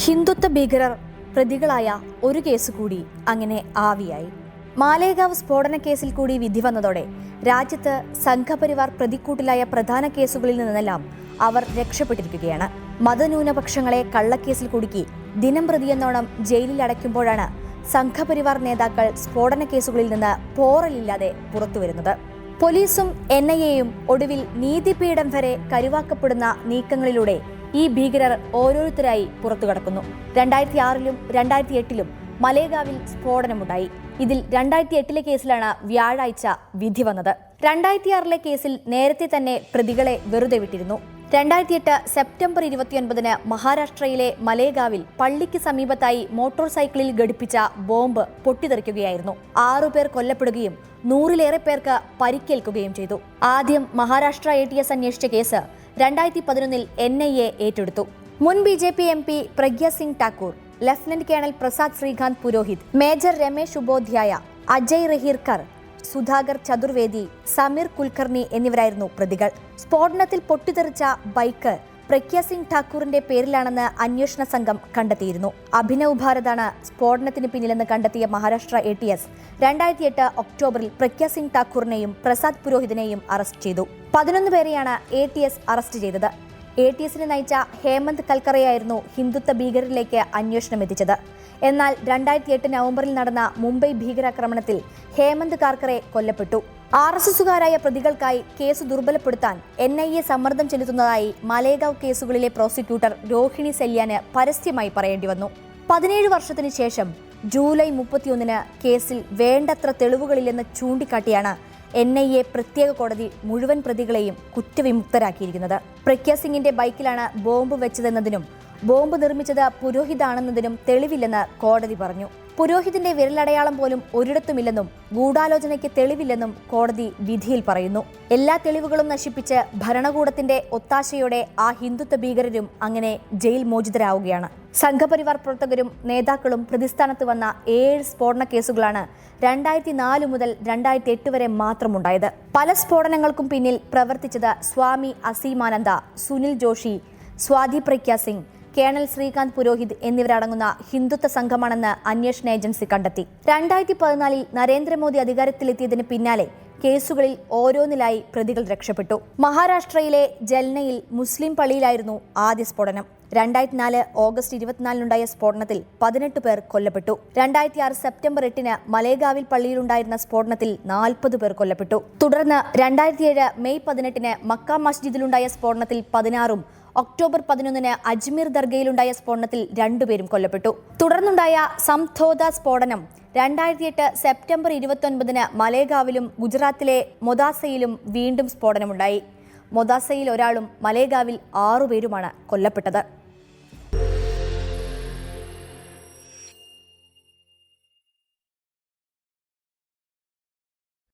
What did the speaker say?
ഹിന്ദുത്വ ഭീകരർ പ്രതികളായ ഒരു കേസ് കൂടി അങ്ങനെ ആവിയായി. മാലേഗാവ് സ്ഫോടന കേസിൽ കൂടി വിധി വന്നതോടെ രാജ്യത്ത് സംഘപരിവാർ പ്രതിക്കൂട്ടിലായ പ്രധാന കേസുകളിൽ നിന്നെല്ലാം അവർ രക്ഷപ്പെട്ടിരിക്കുകയാണ്. മതന്യൂനപക്ഷങ്ങളെ കള്ളക്കേസിൽ കുടുക്കി ദിനം പ്രതിയെന്നോണം ജയിലിൽ അടയ്ക്കുമ്പോഴാണ് സംഘപരിവാർ നേതാക്കൾ സ്ഫോടന കേസുകളിൽ നിന്ന് പോറലില്ലാതെ പുറത്തുവരുന്നത്. പോലീസും എൻ ഐ എയും ഒടുവിൽ നീതിപീഠം വരെ കരുവാക്കപ്പെടുന്ന നീക്കങ്ങളിലൂടെ ഈ ഭീകരർ ഓരോരുത്തരായി പുറത്തുകടക്കുന്നു. രണ്ടായിരത്തി ആറിലും രണ്ടായിരത്തി എട്ടിലും മലേഗാവിൽ സ്ഫോടനമുണ്ടായി. ഇതിൽ രണ്ടായിരത്തി എട്ടിലെ കേസിലാണ് വ്യാഴാഴ്ച വിധി വന്നത്. രണ്ടായിരത്തി ആറിലെ കേസിൽ നേരത്തെ തന്നെ പ്രതികളെ വെറുതെ വിട്ടിരുന്നു. രണ്ടായിരത്തി എട്ട് സെപ്റ്റംബർ ഇരുപത്തിയൊൻപതിന് മഹാരാഷ്ട്രയിലെ മലേഗാവിൽ പള്ളിക്ക് സമീപത്തായി മോട്ടോർ സൈക്കിളിൽ ഘടിപ്പിച്ച ബോംബ് പൊട്ടിത്തെറിക്കുകയായിരുന്നു. ആറുപേർ കൊല്ലപ്പെടുകയും നൂറിലേറെ പേർക്ക് പരിക്കേൽക്കുകയും ചെയ്തു. ആദ്യം മഹാരാഷ്ട്ര എ ടി എസ് അന്വേഷിച്ച കേസ് രണ്ടായിരത്തി പതിനൊന്നിൽ എൻ ഐ എ ഏറ്റെടുത്തു. മുൻ B J P M P Pragya Singh Thakur lieutenant colonel Prasad Shrikant Purohit major Ramesh Upadhyay Ajay Rahirkar Sudhakar Chaturvedi Sameer Kulkarni എന്നിവരായിരുന്നു പ്രതികൾ. സ്ഫോടനത്തിൽ പൊട്ടിത്തെറിച്ച ബൈക്ക് പ്രഖ്യ സിംഗ് ഠാക്കൂറിന്റെ പേരിലാണെന്ന് അന്വേഷണ സംഘം കണ്ടെത്തിയിരുന്നു. അഭിനവ് ഭാരതാണ് സ്ഫോടനത്തിന് പിന്നിലെന്ന് കണ്ടെത്തിയ മഹാരാഷ്ട്ര എ ടി എസ് രണ്ടായിരത്തി എട്ട് ഒക്ടോബറിൽ പ്രഖ്യ സിംഗ് ഠാക്കൂറിനെയും പ്രസാദ് പുരോഹിതിനെയും അറസ്റ്റ് ചെയ്തു. പതിനൊന്ന് പേരെയാണ് എ ടി എസ് അറസ്റ്റ് ചെയ്തത്. എ ടി എസിനെ നയിച്ച ഹേമന്ത് കൽക്കറയായിരുന്നു ഹിന്ദുത്വ ഭീകരരിലേക്ക് അന്വേഷണം എത്തിച്ചത്. എന്നാൽ രണ്ടായിരത്തി എട്ട് നവംബറിൽ നടന്ന മുംബൈ ഭീകരാക്രമണത്തിൽ ഹേമന്ത് കാർക്കറെ കൊല്ലപ്പെട്ടു. ആർ എസ് എസുകാരായ പ്രതികൾക്കായി കേസ് ദുർബലപ്പെടുത്താൻ എൻ ഐ എ സമ്മർദ്ദം ചെലുത്തുന്നതായി മലേഗാവ് കേസുകളിലെ പ്രോസിക്യൂട്ടർ രോഹിണി സെല്യാന് പരസ്യമായി പറയേണ്ടി വന്നു. പതിനേഴ് വർഷത്തിനു ശേഷം ജൂലൈ മുപ്പത്തിയൊന്നിന് കേസിൽ വേണ്ടത്ര തെളിവുകളില്ലെന്ന് ചൂണ്ടിക്കാട്ടിയാണ് എൻ ഐ എ പ്രത്യേക കോടതി മുഴുവൻ പ്രതികളെയും കുറ്റവിമുക്തരാക്കിയിരിക്കുന്നത്. പ്രഖ്യ സിംഗിന്റെ ബൈക്കിലാണ് ബോംബ് വെച്ചതെന്നതിനും ബോംബ് നിർമ്മിച്ചത് പുരോഹിതാണെന്നതിനും തെളിവില്ലെന്ന് കോടതി പറഞ്ഞു. പുരോഹിതിന്റെ വിരലടയാളം പോലും ഒരിടത്തുമില്ലെന്നും ഗൂഢാലോചനയ്ക്ക് തെളിവില്ലെന്നും കോടതി വിധിയിൽ പറയുന്നു. എല്ലാ തെളിവുകളും നശിപ്പിച്ച് ഭരണകൂടത്തിന്റെ ഒത്താശയോടെ ആ ഹിന്ദുത്വ ഭീകരരും അങ്ങനെ ജയിൽ മോചിതരാവുകയാണ്. സംഘപരിവാർ പ്രവർത്തകരും നേതാക്കളും പ്രതിസ്ഥാനത്ത് വന്ന ഏഴ് സ്ഫോടന കേസുകളാണ് രണ്ടായിരത്തി നാല് മുതൽ രണ്ടായിരത്തി എട്ട് വരെ മാത്രമുണ്ടായത്. പല സ്ഫോടനങ്ങൾക്കും പിന്നിൽ പ്രവർത്തിച്ചത് സ്വാമി അസീമാനന്ദ സുനിൽ ജോഷി സ്വാതി പ്രഗ്യ സിംഗ് കേണൽ ശ്രീകാന്ത് പുരോഹിത് എന്നിവരടങ്ങുന്ന ഹിന്ദുത്വ സംഘമാണെന്ന് അന്വേഷണ ഏജൻസി കണ്ടെത്തി. രണ്ടായിരത്തി പതിനാലിൽ നരേന്ദ്രമോദി അധികാരത്തിലെത്തിയതിന് പിന്നാലെ കേസുകളിൽ ഓരോന്നിലായി പ്രതികൾ രക്ഷപ്പെട്ടു. മഹാരാഷ്ട്രയിലെ ജൽനയിൽ മുസ്ലിം പള്ളിയിലായിരുന്നു ആദ്യ സ്ഫോടനം. രണ്ടായിരത്തി നാല് ഓഗസ്റ്റ് ഇരുപത്തിനാലിനുണ്ടായ സ്ഫോടനത്തിൽ പതിനെട്ട് പേർ കൊല്ലപ്പെട്ടു. രണ്ടായിരത്തി ആറ് സെപ്റ്റംബർ എട്ടിന് മലേഗാവിൽ പള്ളിയിലുണ്ടായിരുന്ന സ്ഫോടനത്തിൽ നാൽപ്പത് പേർ കൊല്ലപ്പെട്ടു. തുടർന്ന് രണ്ടായിരത്തി ഏഴ് മെയ് പതിനെട്ടിന് മക്ക മസ്ജിദിലുണ്ടായ സ്ഫോടനത്തിൽ പതിനാറും ഒക്ടോബർ പതിനൊന്നിന് അജ്മീർ ദർഗയിലുണ്ടായ സ്ഫോടനത്തിൽ രണ്ടുപേരും കൊല്ലപ്പെട്ടു. തുടർന്നുണ്ടായ സംധോദ സ്ഫോടനം രണ്ടായിരത്തി എട്ട് സെപ്റ്റംബർ ഇരുപത്തൊൻപതിന് മലേഗാവിലും ഗുജറാത്തിലെ മൊദാസയിലും വീണ്ടും സ്ഫോടനമുണ്ടായി. മൊദാസയിൽ ഒരാളും മലേഗാവിൽ ആറുപേരുമാണ് കൊല്ലപ്പെട്ടത്.